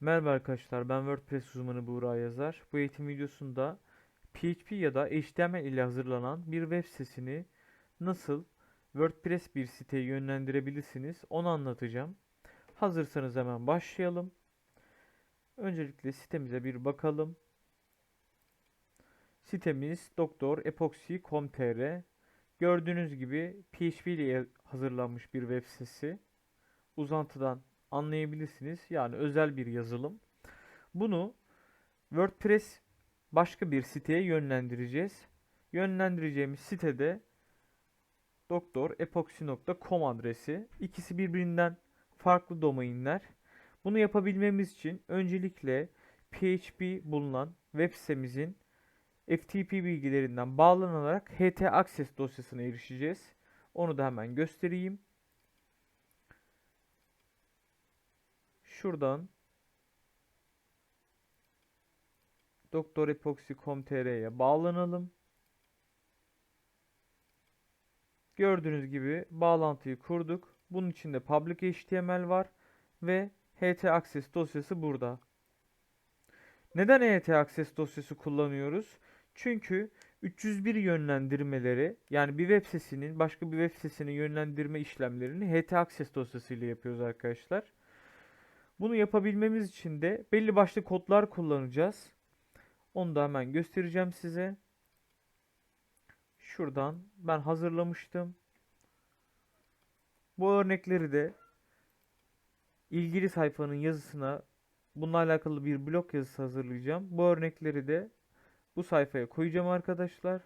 Merhaba arkadaşlar, ben WordPress uzmanı Buğra Yazar. Bu eğitim videosunda PHP ya da HTML ile hazırlanan bir web sitesini nasıl WordPress bir siteye yönlendirebilirsiniz onu anlatacağım. Hazırsanız hemen başlayalım. Öncelikle sitemize bir bakalım. Sitemiz doktorepoxy.com.tr Gördüğünüz gibi PHP ile hazırlanmış bir web sitesi. Uzantıdan anlayabilirsiniz. Yani özel bir yazılım. Bunu WordPress başka bir siteye yönlendireceğiz. Yönlendireceğimiz sitede doktorepoxy.com adresi. İkisi birbirinden farklı domainler. Bunu yapabilmemiz için öncelikle PHP bulunan web sitemizin FTP bilgilerinden bağlanarak HT Access dosyasına erişeceğiz. Onu da hemen göstereyim. Şuradan doktorepoxy.com.tr'ye bağlanalım. Gördüğünüz gibi bağlantıyı kurduk. Bunun içinde public HTML var ve HT Access dosyası burada. Neden HT Access dosyası kullanıyoruz? Çünkü 301 yönlendirmeleri yani bir web sitesinin başka bir web sitesine yönlendirme işlemlerini HT Access dosyası ile yapıyoruz arkadaşlar. Bunu yapabilmemiz için de belli başlı kodlar kullanacağız. Onu da hemen göstereceğim size. Şuradan ben hazırlamıştım. Bu örnekleri de ilgili sayfanın yazısına bununla alakalı bir blog yazısı hazırlayacağım. Bu örnekleri de bu sayfaya koyacağım arkadaşlar.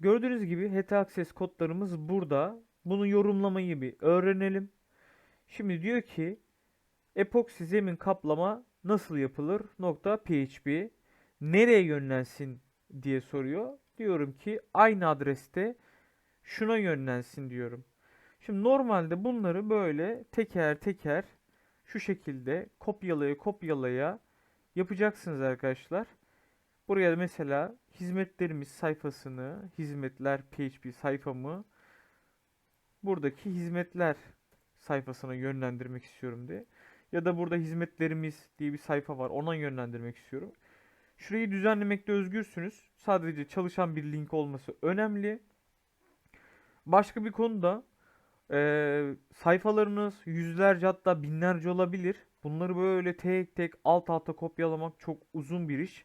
Gördüğünüz gibi HT Access kodlarımız burada. Bunu yorumlamayı bir öğrenelim. Şimdi diyor ki epoksi zemin kaplama nasıl yapılır? Nokta PHP nereye yönlensin diye soruyor. Diyorum ki aynı adreste şuna yönlensin diyorum. Şimdi normalde bunları böyle teker teker şu şekilde kopyalaya kopyalaya yapacaksınız arkadaşlar. Buraya mesela hizmetlerimiz sayfasını, hizmetler PHP sayfamı buradaki hizmetler sayfasına yönlendirmek istiyorum diye. Ya da burada hizmetlerimiz diye bir sayfa var. Ona yönlendirmek istiyorum. Şurayı düzenlemekte özgürsünüz. Sadece çalışan bir link olması önemli. Başka bir konuda e, sayfalarınız yüzlerce hatta binlerce olabilir. Bunları böyle tek tek alt alta kopyalamak çok uzun bir iş.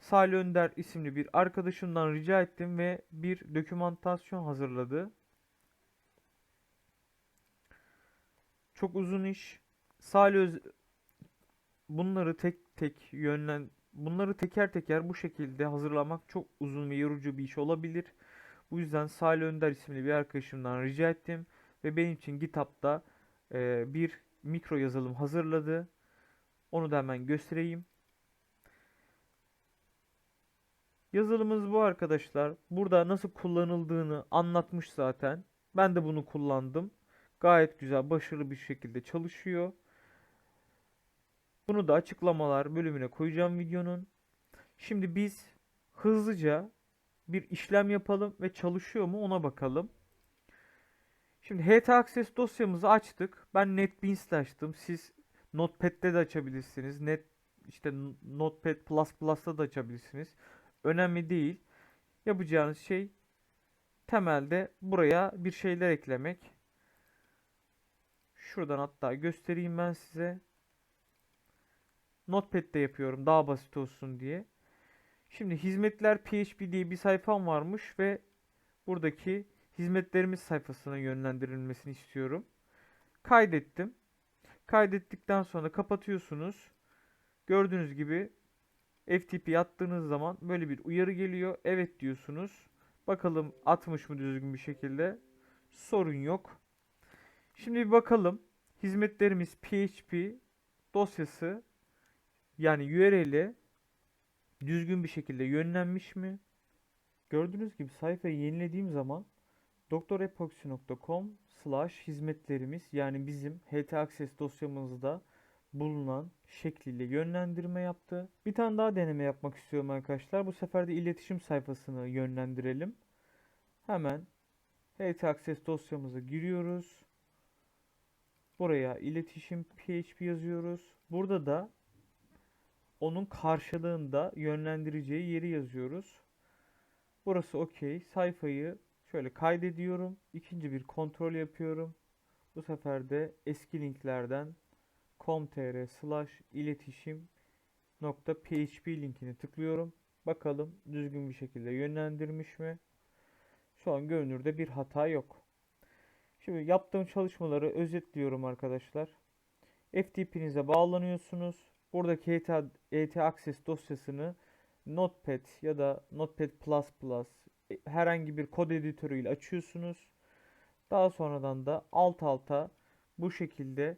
Salih Önder isimli bir arkadaşımdan rica ettim ve bir dokümantasyon hazırladı. Çok uzun iş. Salih Öz bunları tek tek yönlen bunları teker teker bu şekilde hazırlamak çok uzun ve yorucu bir iş olabilir. Bu yüzden Salih Önder isimli bir arkadaşımdan rica ettim ve benim için GitHub'da e, bir mikro yazılım hazırladı. Onu da hemen göstereyim. Yazılımımız bu arkadaşlar. Burada nasıl kullanıldığını anlatmış zaten. Ben de bunu kullandım. Gayet güzel, başarılı bir şekilde çalışıyor. Bunu da açıklamalar bölümüne koyacağım videonun. Şimdi biz hızlıca bir işlem yapalım ve çalışıyor mu ona bakalım. Şimdi HT Access dosyamızı açtık. Ben NetBeans'te açtım. Siz Notepad'de de açabilirsiniz. Net işte Notepad Plus Plus'ta da açabilirsiniz. Önemli değil. Yapacağınız şey temelde buraya bir şeyler eklemek. Şuradan hatta göstereyim ben size. Notepad'de yapıyorum daha basit olsun diye. Şimdi hizmetler PHP diye bir sayfam varmış ve buradaki hizmetlerimiz sayfasına yönlendirilmesini istiyorum. Kaydettim. Kaydettikten sonra kapatıyorsunuz. Gördüğünüz gibi FTP attığınız zaman böyle bir uyarı geliyor. Evet diyorsunuz. Bakalım atmış mı düzgün bir şekilde. Sorun yok. Şimdi bir bakalım. Hizmetlerimiz PHP dosyası yani URL'e düzgün bir şekilde yönlenmiş mi? Gördüğünüz gibi sayfayı yenilediğim zaman doktorepoxy.com slash hizmetlerimiz yani bizim HT Access dosyamızda bulunan şekliyle yönlendirme yaptı. Bir tane daha deneme yapmak istiyorum arkadaşlar. Bu sefer de iletişim sayfasını yönlendirelim. Hemen HT Access dosyamıza giriyoruz. Buraya iletişim PHP yazıyoruz. Burada da onun karşılığında yönlendireceği yeri yazıyoruz. Burası okey. Sayfayı şöyle kaydediyorum. İkinci bir kontrol yapıyorum. Bu sefer de eski linklerden com.tr slash iletişim nokta php linkini tıklıyorum. Bakalım düzgün bir şekilde yönlendirmiş mi? Şu an görünürde bir hata yok. Şimdi yaptığım çalışmaları özetliyorum arkadaşlar. FTP'nize bağlanıyorsunuz. Buradaki ET, ET Access dosyasını Notepad ya da Notepad++ e, herhangi bir kod editörüyle açıyorsunuz. Daha sonradan da alt alta bu şekilde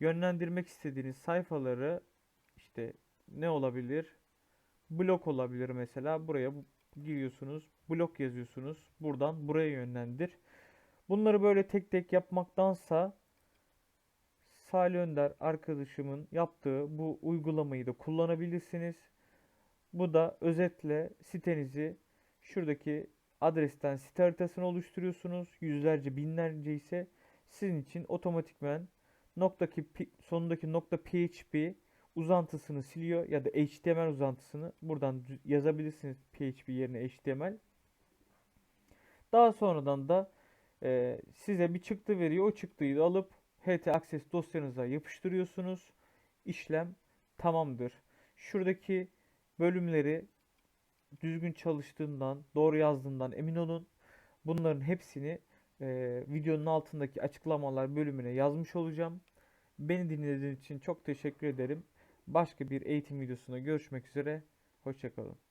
yönlendirmek istediğiniz sayfaları işte ne olabilir? Blok olabilir mesela. Buraya bu- giriyorsunuz. Blok yazıyorsunuz. Buradan buraya yönlendir. Bunları böyle tek tek yapmaktansa Salih Önder arkadaşımın yaptığı bu uygulamayı da kullanabilirsiniz. Bu da özetle sitenizi şuradaki adresten site haritasını oluşturuyorsunuz. Yüzlerce binlerce ise sizin için otomatikmen noktaki sonundaki nokta PHP uzantısını siliyor ya da HTML uzantısını buradan yazabilirsiniz PHP yerine HTML. Daha sonradan da e, size bir çıktı veriyor. O çıktıyı da alıp HT Access dosyanıza yapıştırıyorsunuz. İşlem tamamdır. Şuradaki bölümleri düzgün çalıştığından, doğru yazdığından emin olun. Bunların hepsini e, videonun altındaki açıklamalar bölümüne yazmış olacağım. Beni dinlediğiniz için çok teşekkür ederim. Başka bir eğitim videosunda görüşmek üzere. Hoşçakalın.